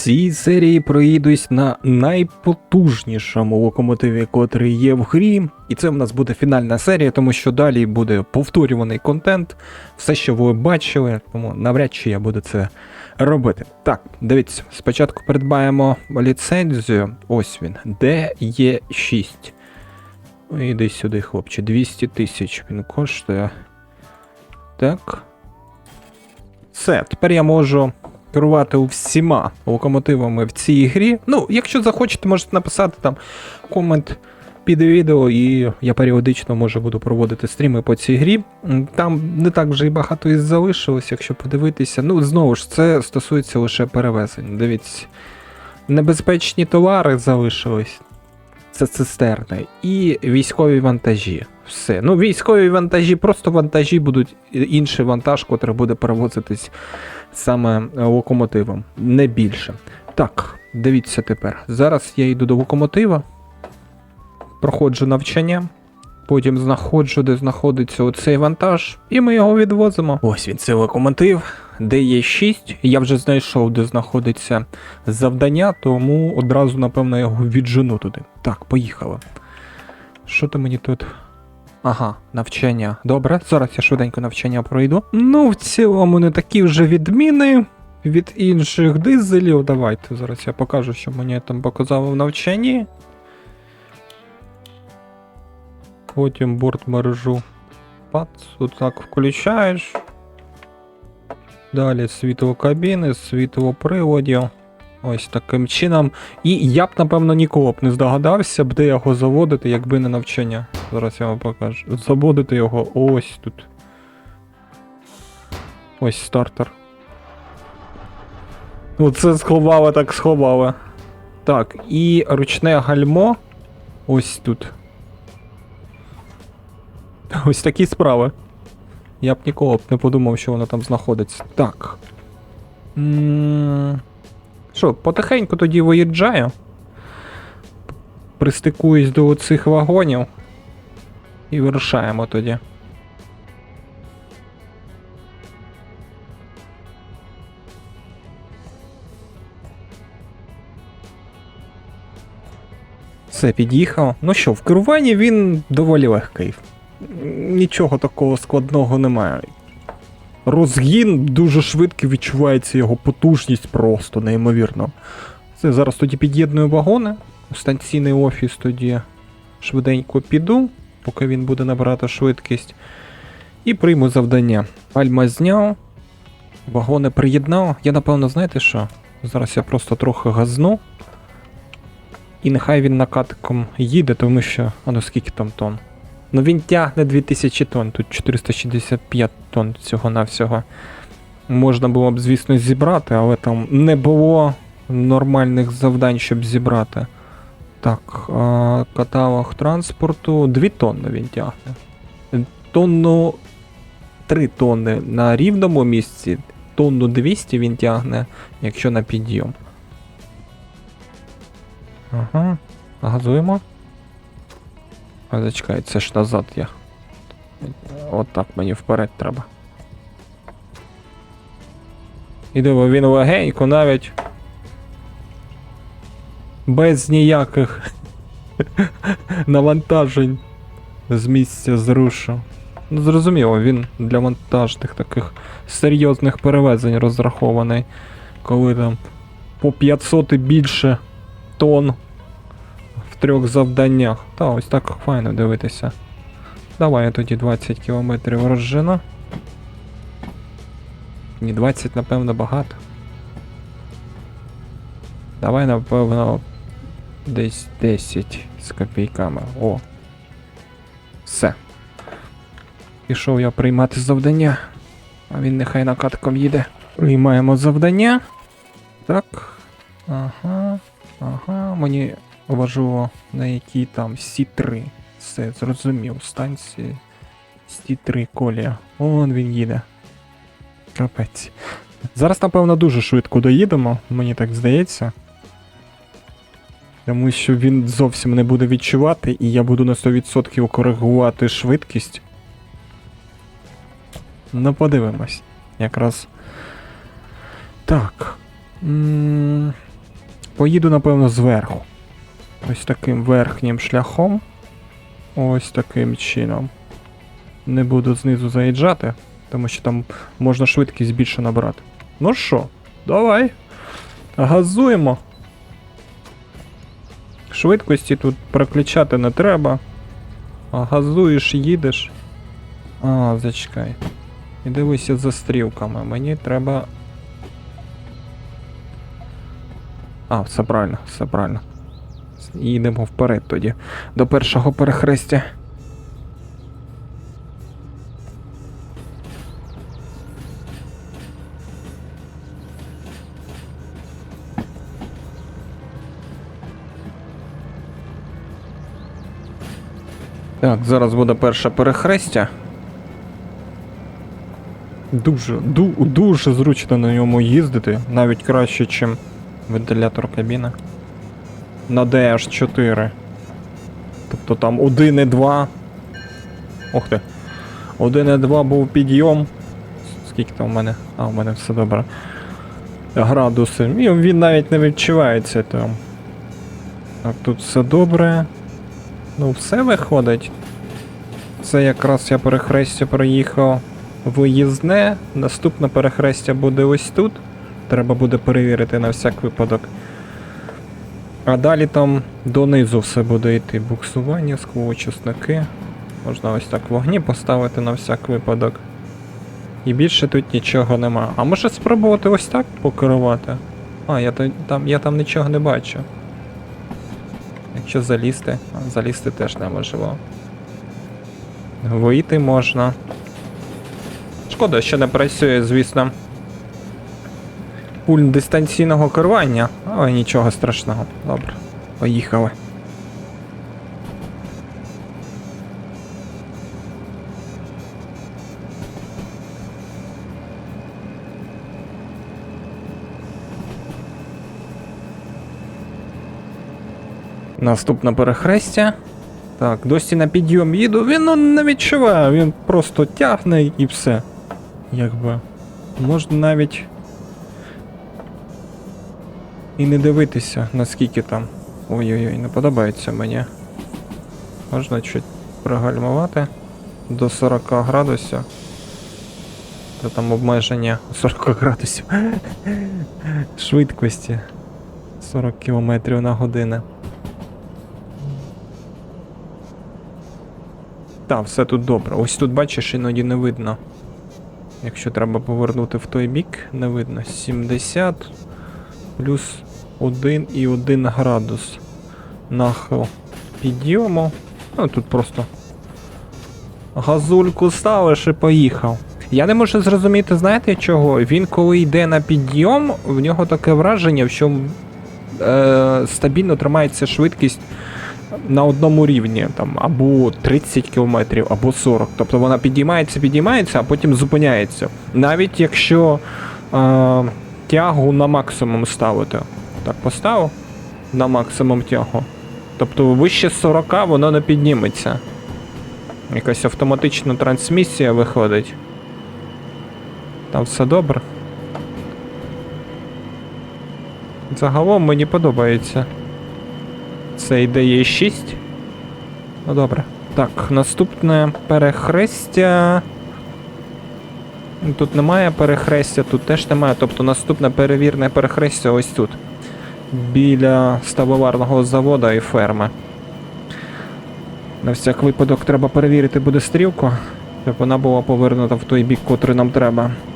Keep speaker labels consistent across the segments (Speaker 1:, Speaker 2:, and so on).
Speaker 1: цій серії проїдусь на найпотужнішому локомотиві, котрий є в грі. І це в нас буде фінальна серія, тому що далі буде повторюваний контент, все, що ви бачили, тому навряд чи я буду це робити. Так, дивіться, спочатку придбаємо ліцензію. Ось він, де є 6. Іди сюди, хлопче, 200 тисяч він коштує. Так. Все, тепер я можу керувати всіма локомотивами в цій грі. Ну, якщо захочете, можете написати там комент під відео, і я періодично може буду проводити стріми по цій грі. Там не так вже і багато і залишилось, якщо подивитися. Ну, знову ж, це стосується лише перевезень. Дивіться, небезпечні товари залишились. Це цистерни і військові вантажі. Все. Ну, військові вантажі, просто вантажі будуть інший вантаж, котрий буде перевозитись саме е, локомотивом, не більше. Так, дивіться тепер. Зараз я йду до локомотива, проходжу навчання, потім знаходжу, де знаходиться оцей вантаж, і ми його відвозимо. Ось він, цей локомотив, де є 6. Я вже знайшов, де знаходиться завдання, тому одразу, напевно, його віджену туди. Так, поїхали. Що то мені тут? Ага, навчання. Добре, зараз я швиденько навчання пройду. Ну, в цілому не такі вже відміни від інших дизелів. Давайте зараз я покажу, що мені там показало в навчанні. Потім борт мережу. Пац, отак включаєш. Далі світло кабіни, світло приводів. Ось таким чином. І я б, напевно, ніколи б не здогадався, б де його заводити, якби не навчання. Зараз я вам покажу. Заводити його ось тут. Ось стартер. Оце сховали, так сховали. Так, і ручне гальмо. Ось тут. Ось такі справи. Я б ніколи б не подумав, що воно там знаходиться. Так. Що, потихеньку тоді виїжджаю. Пристикуюсь до цих вагонів. І вирушаємо тоді. Все, під'їхав. Ну що, в керуванні він доволі легкий. Нічого такого складного немає. Розгін дуже швидко відчувається його потужність просто неймовірно. Це зараз тоді під'єдную вагони. Станційний офіс тоді швиденько піду, поки він буде набирати швидкість. І прийму завдання. Пальма зняв, вагони приєднав. Я напевно, знаєте що? Зараз я просто трохи газну. І нехай він накатком їде, тому що. А ну скільки там тонн? Ну він тягне 2000 тонн, тут 465 тонн всього-навсього. Можна було б, звісно, зібрати, але там не було нормальних завдань, щоб зібрати. Так, каталог транспорту 2 тонни він тягне. Тонну 3 тонни на рівному місці, тонну 200 він тягне, якщо на підйом. Ага, газуємо. А зачекай, це ж назад я. От так мені вперед треба. І диво, він легенько навіть. Без ніяких навантажень з місця зрушив. Ну, зрозуміло, він для вантажних таких серйозних перевезень розрахований, коли там по 500 і більше тонн трьох завданнях. Та ось так файно дивитися. Давай я тоді 20 кілометрів розжену. Ні, 20, напевно, багато. Давай, напевно, десь 10 з копійками. О. Все. Пішов я приймати завдання. А він нехай накатком їде. Приймаємо завдання. Так. Ага. Ага, мені важливо на якій там Сі-3. Все, зрозумів. Станції Сі-3 колія. Вон він їде. Капець. Зараз, напевно, дуже швидко доїдемо, мені так здається. Тому що він зовсім не буде відчувати, і я буду на 100% коригувати швидкість. Ну, подивимось. Якраз. Так. М, поїду, напевно, зверху. Ось таким верхнім шляхом. Ось таким чином. Не буду знизу заїжджати, тому що там можна швидкість більше набрати. Ну що, давай. Газуємо. Швидкості тут переключати не треба. Газуєш, їдеш. А, зачекай. І дивися за стрілками. Мені треба. А, все правильно, все правильно. Їдемо вперед тоді. До першого перехрестя. Так, зараз буде перше перехрестя. Дуже, ду, дуже зручно на ньому їздити, навіть краще, ніж вентилятор кабіни. На DH4. Тобто там 1,2. Ох ти. 1,2 був підйом. Скільки там у мене? А, у мене все добре. Градуси. І він навіть не відчувається там. Так, тут все добре. Ну, все виходить. Це якраз я перехрестя проїхав виїзне. Наступне перехрестя буде ось тут. Треба буде перевірити на всяк випадок. А далі там донизу все буде йти. Буксування, склоочисники. Можна ось так вогні поставити на всяк випадок. І більше тут нічого нема. А може спробувати ось так покерувати? А, я, там, я там нічого не бачу. Якщо залізти, а, залізти теж неможливо. Вийти можна. Шкода, що не працює, звісно. Пульт дистанційного керування, але нічого страшного. Добре, поїхали. Наступне перехрестя. Так, досі на підйом їду, він ну, не відчуває, він просто тягне і все. Якби. Можна навіть. І не дивитися, наскільки там. Ой-ой-ой, не подобається мені. Можна чуть пригальмувати до 40 градусів. Та там обмеження 40 градусів. Швидкості 40 км на годину. Так, все тут добре. Ось тут бачиш, іноді не видно. Якщо треба повернути в той бік, не видно. 70 плюс 1,1 градус. Нахил підйому. Ну тут просто газульку ставиш і поїхав. Я не можу зрозуміти, знаєте чого? Він коли йде на підйом, в нього таке враження, що е, стабільно тримається швидкість на одному рівні, там, або 30 км, або 40. Тобто вона підіймається, підіймається, а потім зупиняється. Навіть якщо е, тягу на максимум ставити. Так, поставив на максимум тягу. Тобто вище 40 воно не підніметься. Якась автоматична трансмісія виходить. Там все добре. Загалом мені подобається. Це ідея 6. Ну добре. Так, наступне перехрестя. Тут немає перехрестя, тут теж немає. Тобто наступне перевірне перехрестя ось тут. Біля ставоварного заводу і ферми. На всяк випадок треба перевірити буде стрілку, щоб вона була повернута в той бік, котрий нам треба. —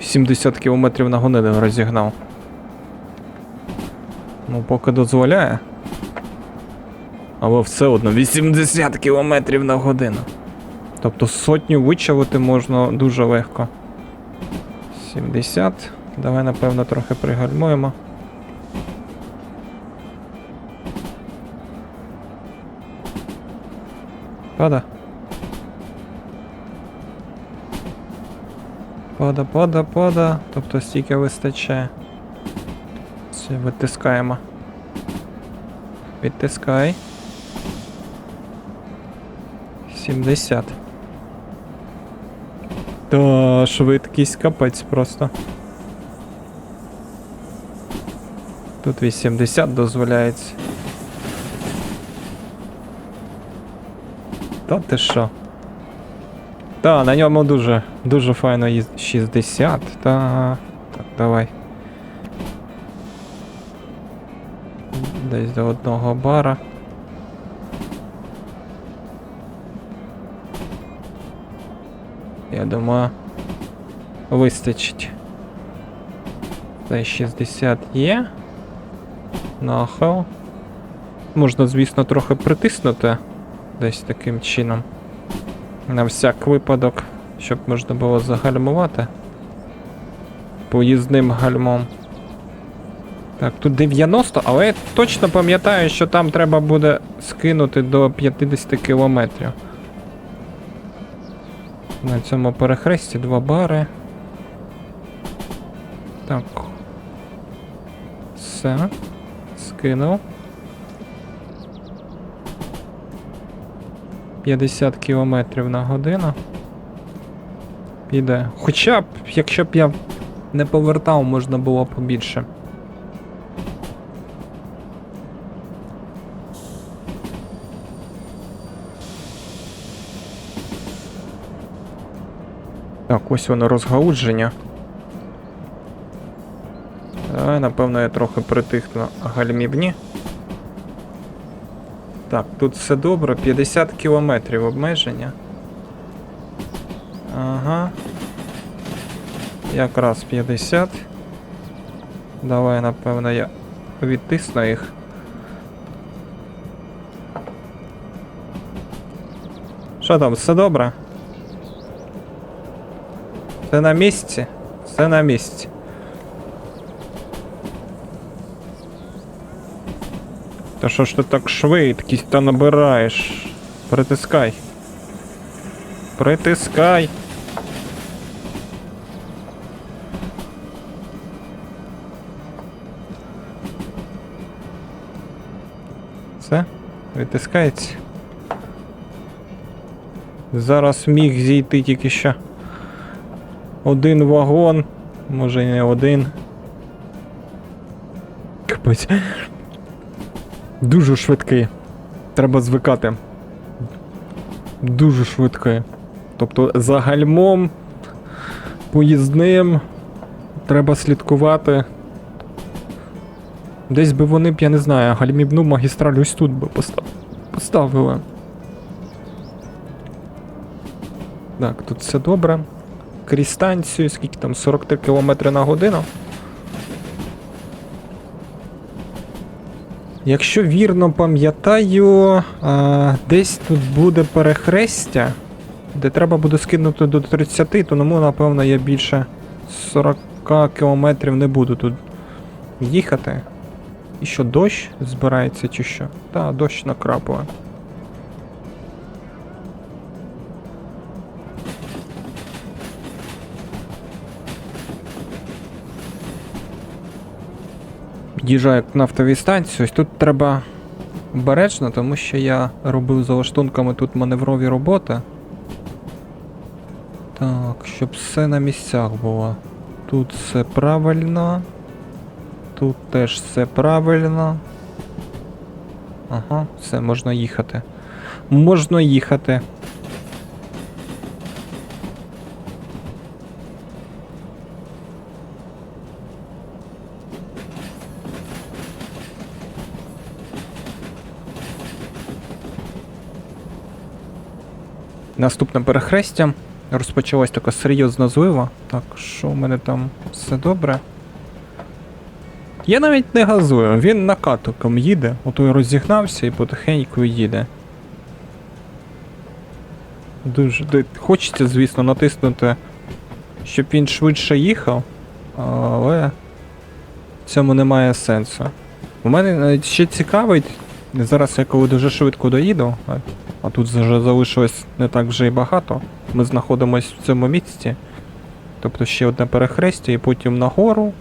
Speaker 1: 70 км на годину розігнав. Ну, поки дозволяє. Але все одно 80 км на годину. Тобто сотню вичавити можна дуже легко. 70. Давай, напевно, трохи пригальмуємо. Пада. Пада, пада, пада. Тобто стільки вистачає. Все, витискаємо. Підтискай. 70. Та швидкість капець просто. Тут 80 дозволяється. Та ти що? Та, на ньому дуже, дуже файно їздить. 60, та. Так, давай. Десь до одного бара. Я думаю, вистачить. Та 60 є. Нахил. Можна, звісно, трохи притиснути десь таким чином. На всяк випадок, щоб можна було загальмувати. Поїзним гальмом. Так, тут 90, але я точно пам'ятаю, що там треба буде скинути до 50 кілометрів. На цьому перехресті два бари. Так. Все. Скинув. 50 кілометрів на годину. Піде. Хоча б, якщо б я не повертав, можна було побільше. Так, ось воно розгаудження. Давай, напевно, я трохи притихну гальмівні. Так, тут все добре. 50 кілометрів обмеження. Ага. Якраз 50. Давай, напевно, я відтисну їх. Що там, все добре? Все на місці? Все на місці. Та що ж ти так швидкість та набираєш? Притискай. Притискай. Все? Відтискається. Зараз міг зійти тільки що. Один вагон, може не один. Капець. Дуже швидкий. Треба звикати. Дуже швидкий. Тобто за гальмом, поїзним, треба слідкувати. Десь би вони б, я не знаю, гальмівну магістраль ось тут би поставили. Так, тут все добре. Крізь станцію, скільки там, 43 км на годину. Якщо вірно пам'ятаю, десь тут буде перехрестя, де треба буде скинути до 30, то тому, напевно, я більше 40 кілометрів не буду тут їхати. І що, дощ збирається чи що? Та, дощ накрапує. Під'їжджаю к нафтовій станції. Ось тут треба обережно, тому що я робив за лаштунками тут маневрові роботи. Так, щоб все на місцях було. Тут все правильно. Тут теж все правильно. Ага, все, можна їхати. Можна їхати. Наступне перехрестя. Розпочалась така серйозна злива. Так, що в мене там все добре? Я навіть не газую, він накатоком їде, ото розігнався і потихеньку їде. Дуже. Хочеться, звісно, натиснути, щоб він швидше їхав, але в цьому немає сенсу. У мене навіть ще цікавить, зараз я коли дуже швидко доїду, а, тут вже залишилось не так вже і багато. Ми знаходимося в цьому місці. Тобто ще одне перехрестя і потім нагору.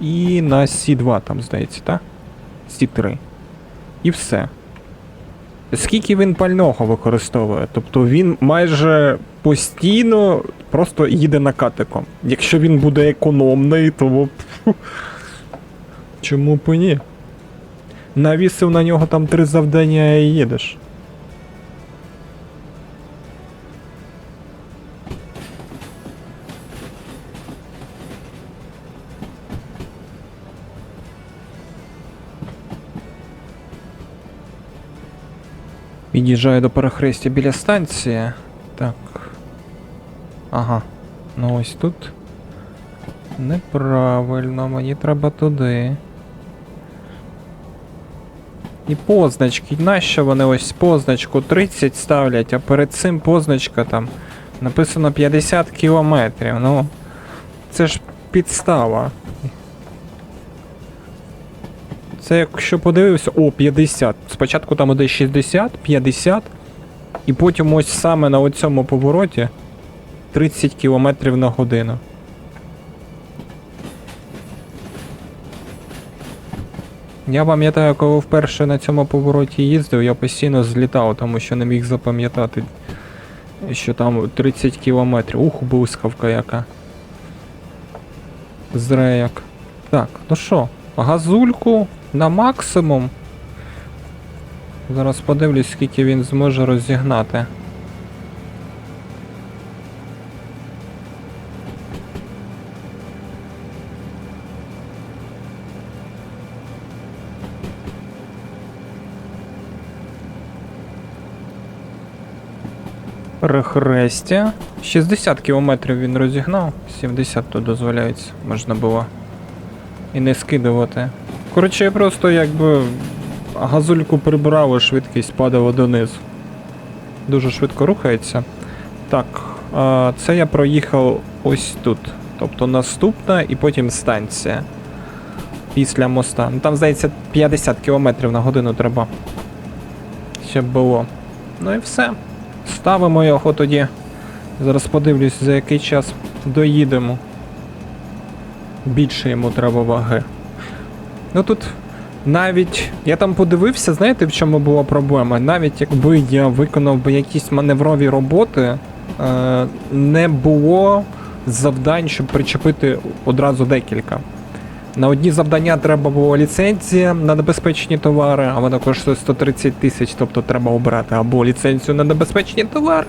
Speaker 1: І на Сі2 там, здається, так? Сі3. І все. Скільки він пального використовує? Тобто він майже постійно просто їде накатиком. Якщо він буде економний, то. Чому б ні? Навісив на нього там три завдання і їдеш. Під'їжджаю до перехрестя біля станції. Так. Ага. Ну ось тут. Неправильно, мені треба туди. І позначки. Нащо вони ось позначку 30 ставлять, а перед цим позначка там написано 50 кілометрів. Ну. Це ж підстава. Це якщо подивився, о, 50. Спочатку там іде 60, 50, і потім ось саме на оцьому повороті 30 км на годину. Я пам'ятаю, коли вперше на цьому повороті їздив, я постійно злітав, тому що не міг запам'ятати, що там 30 кілометрів. Ух, блискавка яка. Зре як. Так, ну що, газульку на максимум. Зараз подивлюсь, скільки він зможе розігнати. Перехрестя. 60 кілометрів він розігнав, 70 тут дозволяється, можна було і не скидувати. Коротше, я просто якби газульку прибрав, а швидкість падала донизу. Дуже швидко рухається. Так, це я проїхав ось тут. Тобто наступна і потім станція. Після моста. Ну там, здається, 50 км на годину треба. Щоб було. Ну і все. Ставимо його тоді. Зараз подивлюсь, за який час доїдемо. Більше йому треба ваги. Ну тут навіть я там подивився, знаєте, в чому була проблема? Навіть якби я виконав би якісь маневрові роботи, е, не було завдань, щоб причепити одразу декілька. На одні завдання треба було ліцензія на небезпечні товари, а вона коштує 130 тисяч, тобто треба обрати або ліцензію на небезпечні товари,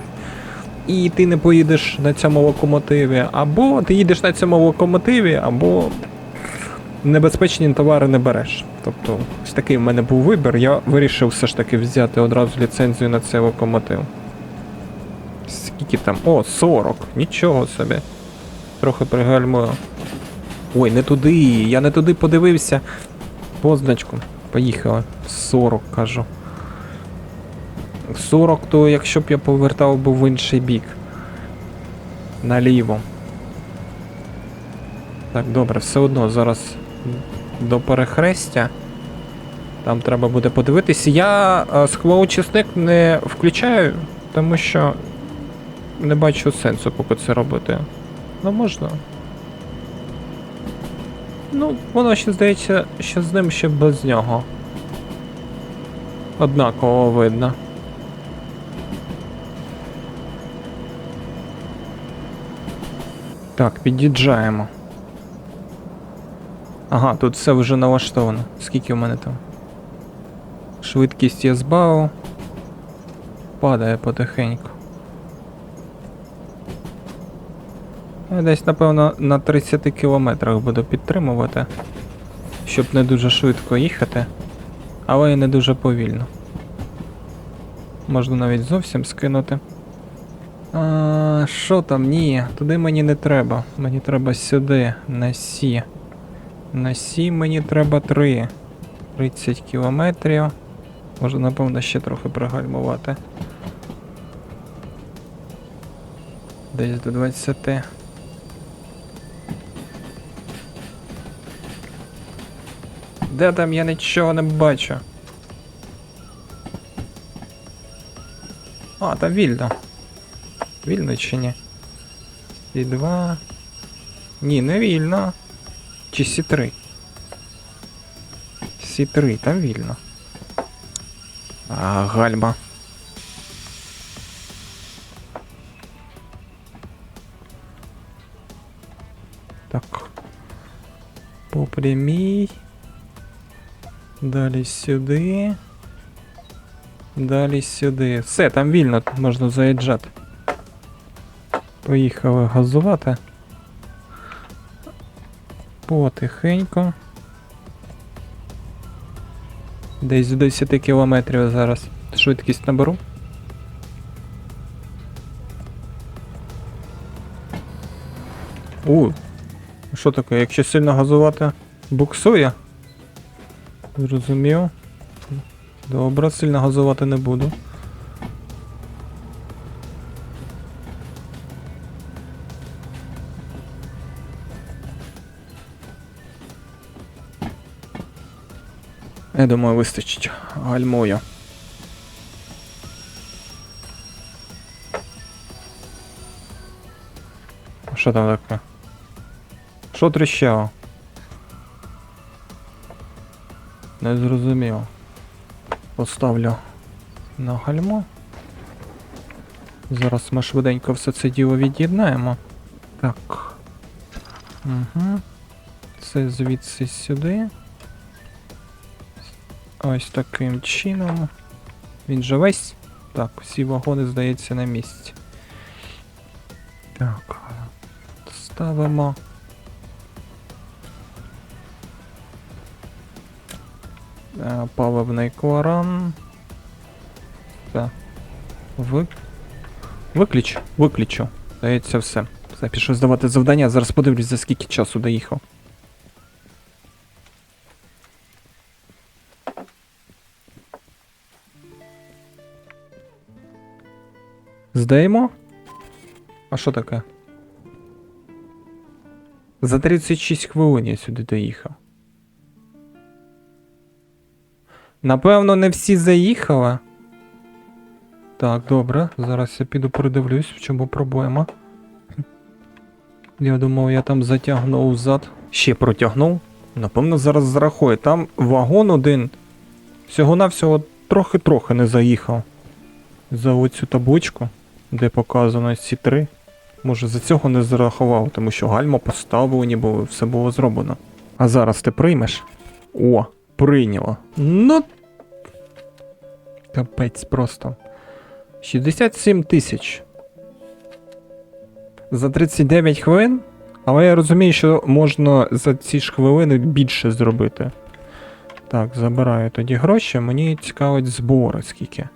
Speaker 1: і ти не поїдеш на цьому локомотиві, або ти їдеш на цьому локомотиві, або небезпечні товари не береш. Тобто, ось такий в мене був вибір. Я вирішив все ж таки взяти одразу ліцензію на цей локомотив. Скільки там? О, 40. Нічого собі. Трохи пригальмую. Ой, не туди. Я не туди подивився. Позначку. Поїхали. 40, кажу. 40, то якщо б я повертав би в інший бік. Наліво. Так, добре, все одно зараз до перехрестя. Там треба буде подивитися. Я е, склоочисник не включаю, тому що не бачу сенсу поки це робити. Ну можна. Ну, воно ще здається, що з ним ще без нього. Однаково видно. Так, під'їжджаємо. Ага, тут все вже налаштовано. Скільки в мене там? Швидкість я збавив. Падає потихеньку. Я десь, напевно, на 30 кілометрах буду підтримувати, щоб не дуже швидко їхати, але і не дуже повільно. Можна навіть зовсім скинути. А, Що там? Ні, туди мені не треба. Мені треба сюди, на Сі. На Сі мені треба 3. 30 кілометрів. Можна, напевно, ще трохи пригальмувати. Десь до 20. Де там я нічого не бачу? А, там вільно. Вільно чи ні? Сі 2. Ні, не вільно. Чи Сі 3? Сі 3, там вільно. А, гальма. Так. По прямій. Далі сюди. Далі сюди. Все, там вільно можна заїжджати. Поїхали газувати. Потихеньку. Десь до 10 кілометрів зараз. Швидкість наберу. У, що таке? Якщо сильно газувати, буксує? Зрозумів. Добре, сильно газувати не буду. Я думаю, вистачить. Гальмую. Що там таке? Що тріщало? Не зрозумів. Поставлю на гальмо. Зараз ми швиденько все це діло від'єднаємо. Так. Угу. Це звідси сюди. Ось таким чином. Він же весь. Так, всі вагони, здається, на місці. Так. Ставимо. Паливний кларан. Так. Ви... Виключ, виключу. Здається, все. Все, здавати завдання. Зараз подивлюсь, за скільки часу доїхав. Здаємо? А що таке? За 36 хвилин я сюди доїхав. Напевно, не всі заїхали. Так, добре. Зараз я піду передивлюсь, в чому проблема. Я думав, я там затягнув зад. Ще протягнув. Напевно, зараз зарахує. Там вагон один. Всього-навсього трохи-трохи не заїхав. За оцю табличку, де показано ці три. Може, за цього не зарахував, тому що гальма поставлені були, все було зроблено. А зараз ти приймеш? О, прийняло. Ну. Капець просто. 67 тисяч. За 39 хвилин. Але я розумію, що можна за ці ж хвилини більше зробити. Так, забираю тоді гроші. Мені цікавить збори скільки.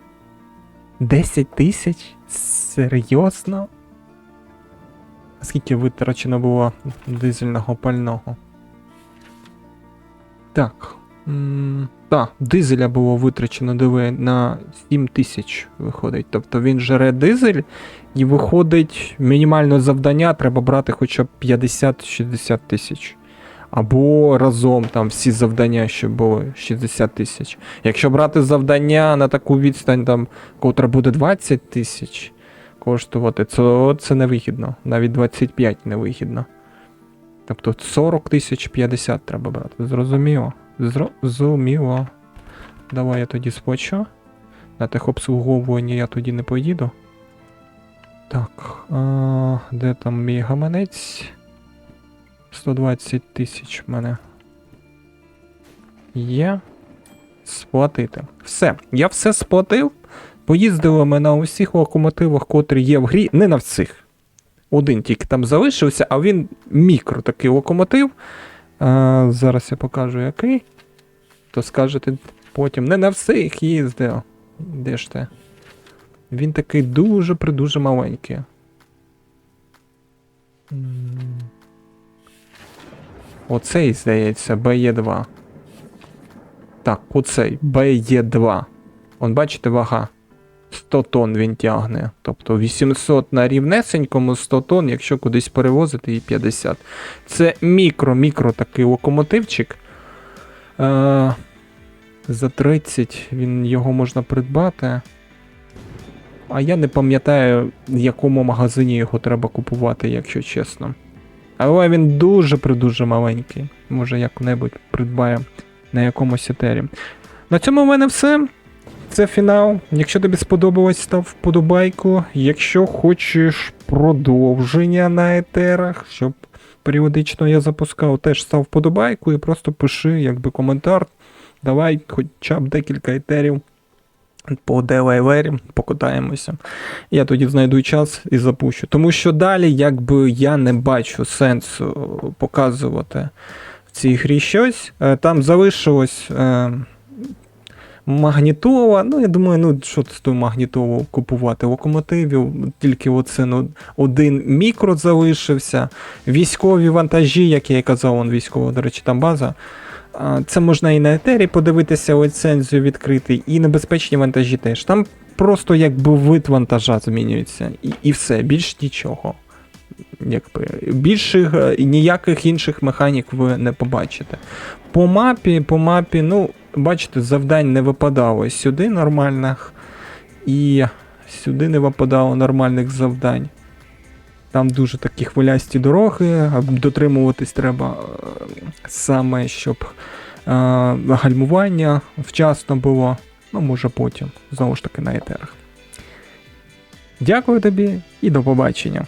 Speaker 1: 10 тисяч? Серйозно? Скільки витрачено було дизельного пального? Так. Так, дизеля було витрачено, диви, на 7 тисяч виходить. Тобто він жере дизель, і виходить, мінімальне завдання треба брати хоча б 50-60 тисяч. Або разом там всі завдання, що були 60 тисяч. Якщо брати завдання на таку відстань, там, котра буде 20 тисяч коштувати, то це невигідно. Навіть 25 невигідно. Тобто 40 тисяч 50 треба брати. Зрозуміло? Зрозуміло. Давай я тоді сплачу. На техобслуговування я тоді не поїду. Так, а, де там мій гаманець? 120 тисяч в мене. Є. Сплатити. Все. Я все сплатив. Поїздили ми на усіх локомотивах, котрі є в грі. Не на всіх. Один тільки там залишився, а він мікро такий локомотив. А, зараз я покажу який. То скажете потім. Не на всіх їздив. Де ж ти? Він такий дуже-придуже маленький. Оцей, здається, BE2. Так, оцей BE2. Он бачите, вага. 100 тонн він тягне. Тобто 800 на рівнесенькому 100 тонн, якщо кудись перевозити і 50. Це мікро-мікро такий локомотивчик. Е, за 30 він його можна придбати. А я не пам'ятаю, в якому магазині його треба купувати, якщо чесно. Але він дуже-придуже маленький. Може як-небудь придбає на якомусь етері. На цьому в мене все. Це фінал. Якщо тобі сподобалось, став вподобайку. Якщо хочеш продовження на етерах, щоб періодично я запускав, теж став вподобайку і просто пиши якби коментар. Давай хоча б декілька етерів по Делайвері покатаємося. Я тоді знайду час і запущу. Тому що далі, якби я не бачу сенсу показувати в цій грі щось. Е, Там залишилось. Магнітола, ну я думаю, ну що з тою магнітолу купувати локомотивів, тільки оце ну, один мікро залишився. Військові вантажі, як я і казав, он військова, до речі, там база. Це можна і на етері подивитися, ліцензію відкрити, і небезпечні вантажі теж. Там просто якби вид вантажа змінюється, і, і все, більш нічого. Якби більших е, ніяких інших механік ви не побачите. По мапі, по мапі, ну, бачите, завдань не випадало сюди нормальних, і сюди не випадало нормальних завдань. Там дуже такі хвилясті дороги, дотримуватись треба е, саме, щоб е, гальмування вчасно було. Ну, може потім, знову ж таки, на етерах. Дякую тобі і до побачення.